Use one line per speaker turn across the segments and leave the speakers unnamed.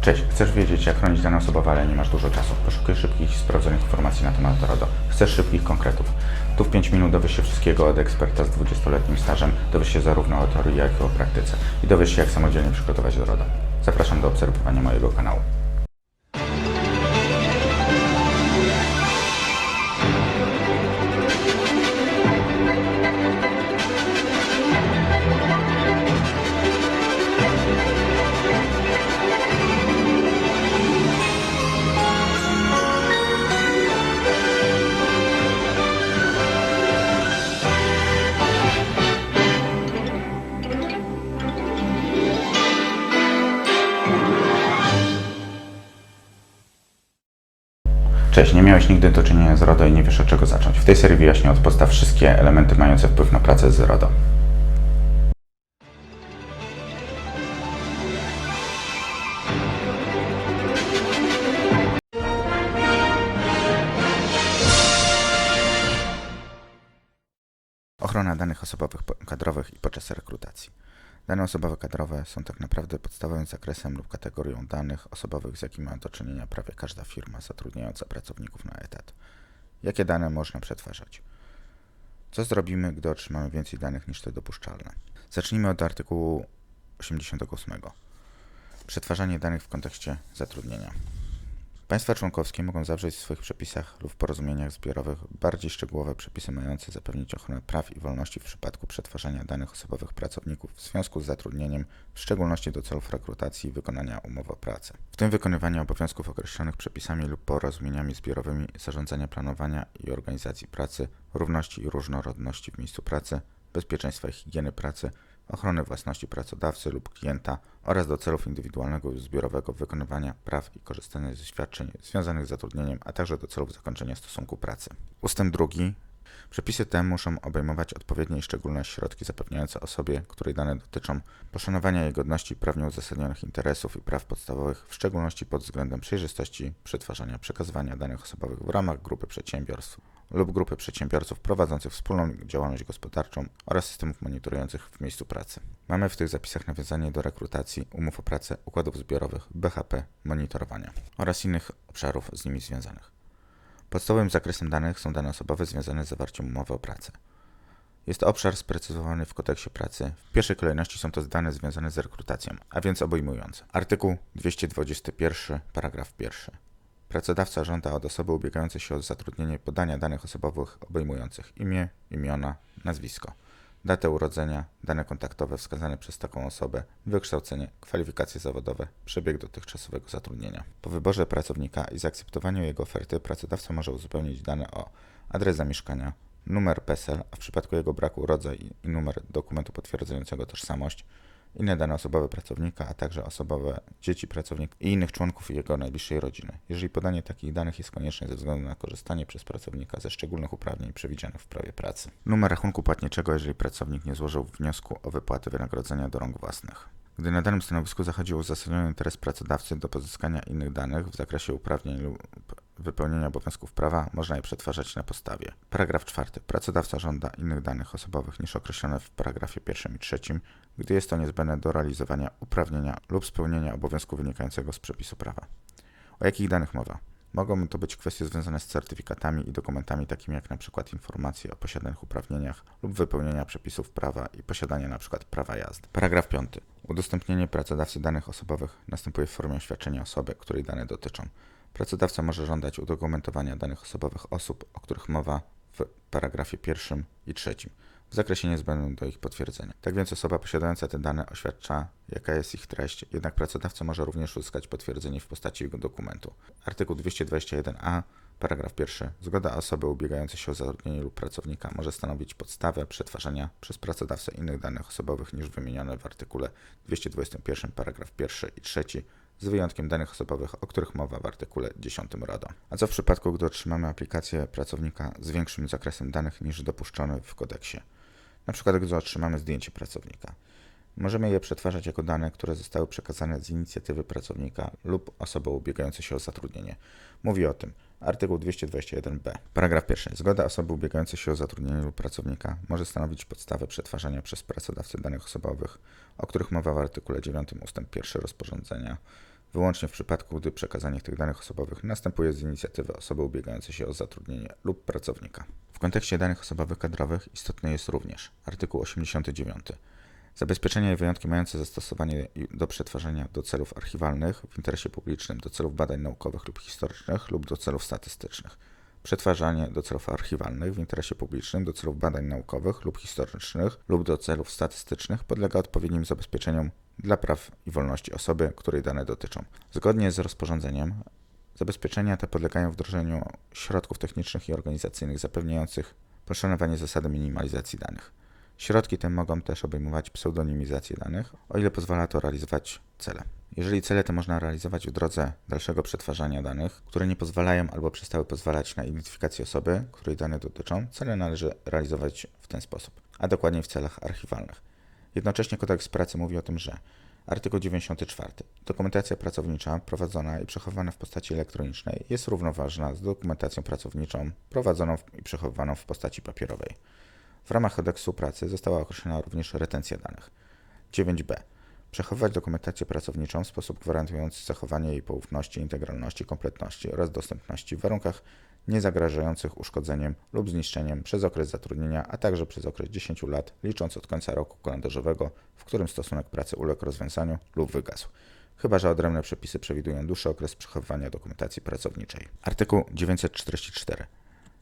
Cześć, chcesz wiedzieć jak chronić dane osobowe, ale nie masz dużo czasu. Poszukuj szybkich i sprawdzonych informacji na temat RODO. Chcesz szybkich konkretów. Tu w 5 minut dowiesz się wszystkiego od eksperta z 20-letnim stażem, dowiesz się zarówno o teorii, jak i o praktyce i dowiesz się jak samodzielnie przygotować do RODO. Zapraszam do obserwowania mojego kanału. Cześć, nie miałeś nigdy do czynienia z RODO i nie wiesz od czego zacząć. W tej serii wyjaśnię od podstaw wszystkie elementy mające wpływ na pracę z RODO. Ochrona danych osobowych kadrowych i podczas rekrutacji. Dane osobowe kadrowe są tak naprawdę podstawowym zakresem lub kategorią danych osobowych, z jakimi ma do czynienia prawie każda firma zatrudniająca pracowników na etat. Jakie dane można przetwarzać? Co zrobimy, gdy otrzymamy więcej danych niż te dopuszczalne? Zacznijmy od artykułu 88. Przetwarzanie danych w kontekście zatrudnienia. Państwa członkowskie mogą zawrzeć w swoich przepisach lub porozumieniach zbiorowych bardziej szczegółowe przepisy mające zapewnić ochronę praw i wolności w przypadku przetwarzania danych osobowych pracowników w związku z zatrudnieniem, w szczególności do celów rekrutacji i wykonania umowy o pracę. W tym wykonywania obowiązków określonych przepisami lub porozumieniami zbiorowymi zarządzania planowania i organizacji pracy, równości i różnorodności w miejscu pracy, bezpieczeństwa i higieny pracy, ochrony własności pracodawcy lub klienta oraz do celów indywidualnego lub zbiorowego wykonywania praw i korzystania ze świadczeń związanych z zatrudnieniem, a także do celów zakończenia stosunku pracy. Ustęp drugi. Przepisy te muszą obejmować odpowiednie i szczególne środki zapewniające osobie, której dane dotyczą, poszanowania jej godności, prawnie uzasadnionych interesów i praw podstawowych, w szczególności pod względem przejrzystości przetwarzania, przekazywania danych osobowych w ramach grupy przedsiębiorstw lub grupy przedsiębiorców prowadzących wspólną działalność gospodarczą oraz systemów monitorujących w miejscu pracy. Mamy w tych zapisach nawiązanie do rekrutacji, umów o pracę, układów zbiorowych, BHP, monitorowania oraz innych obszarów z nimi związanych. Podstawowym zakresem danych są dane osobowe związane z zawarciem umowy o pracę. Jest to obszar sprecyzowany w kodeksie pracy. W pierwszej kolejności są to dane związane z rekrutacją, a więc obejmujące. Artykuł 221, paragraf 1. Pracodawca żąda od osoby ubiegającej się o zatrudnienie podania danych osobowych obejmujących imię, imiona, nazwisko, datę urodzenia, dane kontaktowe wskazane przez taką osobę, wykształcenie, kwalifikacje zawodowe, przebieg dotychczasowego zatrudnienia. Po wyborze pracownika i zaakceptowaniu jego oferty pracodawca może uzupełnić dane o adres zamieszkania, numer PESEL, a w przypadku jego braku rodzaj i numer dokumentu potwierdzającego tożsamość, inne dane osobowe pracownika, a także osobowe dzieci pracownika i innych członków jego najbliższej rodziny, jeżeli podanie takich danych jest konieczne ze względu na korzystanie przez pracownika ze szczególnych uprawnień przewidzianych w prawie pracy. Numer rachunku płatniczego, jeżeli pracownik nie złożył wniosku o wypłatę wynagrodzenia do rąk własnych. Gdy na danym stanowisku zachodzi uzasadniony interes pracodawcy do pozyskania innych danych w zakresie uprawnień lub wypełnienia obowiązków prawa, można je przetwarzać na podstawie. Paragraf 4. Pracodawca żąda innych danych osobowych niż określone w paragrafie pierwszym i trzecim, gdy jest to niezbędne do realizowania uprawnienia lub spełnienia obowiązku wynikającego z przepisu prawa. O jakich danych mowa? Mogą to być kwestie związane z certyfikatami i dokumentami takimi jak np. informacje o posiadanych uprawnieniach lub wypełnienia przepisów prawa i posiadania np. prawa jazdy. Paragraf 5. Udostępnienie pracodawcy danych osobowych następuje w formie oświadczenia osoby, której dane dotyczą. Pracodawca może żądać udokumentowania danych osobowych osób, o których mowa w paragrafie pierwszym i trzecim, w zakresie niezbędnym do ich potwierdzenia. Tak więc osoba posiadająca te dane oświadcza, jaka jest ich treść, jednak pracodawca może również uzyskać potwierdzenie w postaci jego dokumentu. Artykuł 221a, paragraf pierwszy. Zgoda osoby ubiegającej się o zatrudnienie lub pracownika może stanowić podstawę przetwarzania przez pracodawcę innych danych osobowych niż wymienione w artykule 221, paragraf pierwszy i trzeci z wyjątkiem danych osobowych, o których mowa w artykule 10 RODO. A co w przypadku, gdy otrzymamy aplikację pracownika z większym zakresem danych niż dopuszczony w kodeksie? Na przykład, gdy otrzymamy zdjęcie pracownika. Możemy je przetwarzać jako dane, które zostały przekazane z inicjatywy pracownika lub osoby ubiegającej się o zatrudnienie. Mówi o tym artykuł 221b. Paragraf pierwszy. Zgoda osoby ubiegającej się o zatrudnienie lub pracownika może stanowić podstawę przetwarzania przez pracodawcę danych osobowych, o których mowa w artykule 9 ust. 1 rozporządzenia wyłącznie w przypadku, gdy przekazanie tych danych osobowych następuje z inicjatywy osoby ubiegającej się o zatrudnienie lub pracownika. W kontekście danych osobowych kadrowych istotny jest również artykuł 89. Zabezpieczenia i wyjątki mające zastosowanie do przetwarzania do celów archiwalnych w interesie publicznym, do celów badań naukowych lub historycznych lub do celów statystycznych. Przetwarzanie do celów archiwalnych w interesie publicznym, do celów badań naukowych lub historycznych lub do celów statystycznych podlega odpowiednim zabezpieczeniom dla praw i wolności osoby, której dane dotyczą. Zgodnie z rozporządzeniem zabezpieczenia te podlegają wdrożeniu środków technicznych i organizacyjnych zapewniających poszanowanie zasady minimalizacji danych. Środki te mogą też obejmować pseudonimizację danych, o ile pozwala to realizować cele. Jeżeli cele te można realizować w drodze dalszego przetwarzania danych, które nie pozwalają albo przestały pozwalać na identyfikację osoby, której dane dotyczą, cele należy realizować w ten sposób, a dokładniej w celach archiwalnych. Jednocześnie kodeks pracy mówi o tym, że artykuł 94. Dokumentacja pracownicza prowadzona i przechowywana w postaci elektronicznej jest równoważna z dokumentacją pracowniczą prowadzoną i przechowywaną w postaci papierowej. W ramach kodeksu pracy została określona również retencja danych. 9b. Przechowywać dokumentację pracowniczą w sposób gwarantujący zachowanie jej poufności, integralności, kompletności oraz dostępności w warunkach niezagrażających uszkodzeniem lub zniszczeniem przez okres zatrudnienia, a także przez okres 10 lat, licząc od końca roku kalendarzowego, w którym stosunek pracy uległ rozwiązaniu lub wygasł. Chyba, że odrębne przepisy przewidują dłuższy okres przechowywania dokumentacji pracowniczej. Artykuł 944.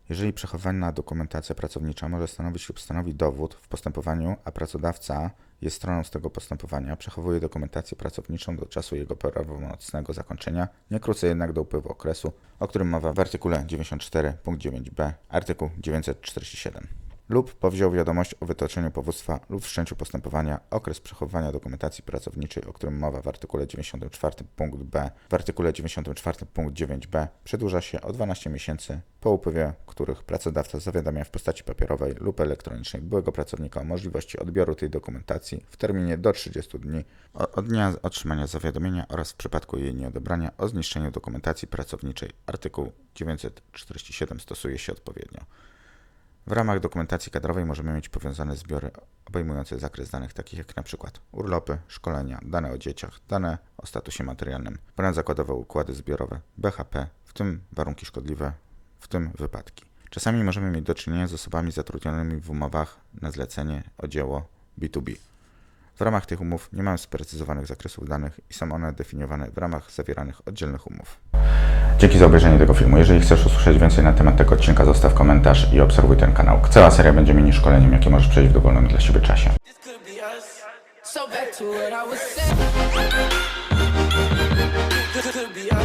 Jeżeli przechowywana dokumentacja pracownicza może stanowić lub stanowi dowód w postępowaniu, a pracodawca jest stroną z tego postępowania, przechowuje dokumentację pracowniczą do czasu jego prawomocnego zakończenia, nie krócej jednak do upływu okresu, o którym mowa w artykule 94 punkt 9b, artykuł 947 lub powziął wiadomość o wytoczeniu powództwa lub wszczęciu postępowania, okres przechowywania dokumentacji pracowniczej, o którym mowa w artykule 94 punkt b, w artykule 94 punkt 9b przedłuża się o 12 miesięcy, po upływie których pracodawca zawiadamia w postaci papierowej lub elektronicznej byłego pracownika o możliwości odbioru tej dokumentacji w terminie do 30 dni od dnia otrzymania zawiadomienia oraz w przypadku jej nieodebrania o zniszczeniu dokumentacji pracowniczej. Artykuł 947 stosuje się odpowiednio. W ramach dokumentacji kadrowej możemy mieć powiązane zbiory obejmujące zakres danych takich jak np. urlopy, szkolenia, dane o dzieciach, dane o statusie materialnym, plany zakładowe, układy zbiorowe, BHP, w tym warunki szkodliwe, w tym wypadki. Czasami możemy mieć do czynienia z osobami zatrudnionymi w umowach na zlecenie o dzieło B2B. W ramach tych umów nie mamy sprecyzowanych zakresów danych i są one definiowane w ramach zawieranych oddzielnych umów. Dzięki za obejrzenie tego filmu. Jeżeli chcesz usłyszeć więcej na temat tego odcinka, zostaw komentarz i obserwuj ten kanał. Cała seria będzie mini szkoleniem, jakie możesz przejść w dowolnym dla siebie czasie.
So back to what I was saying. This could be us.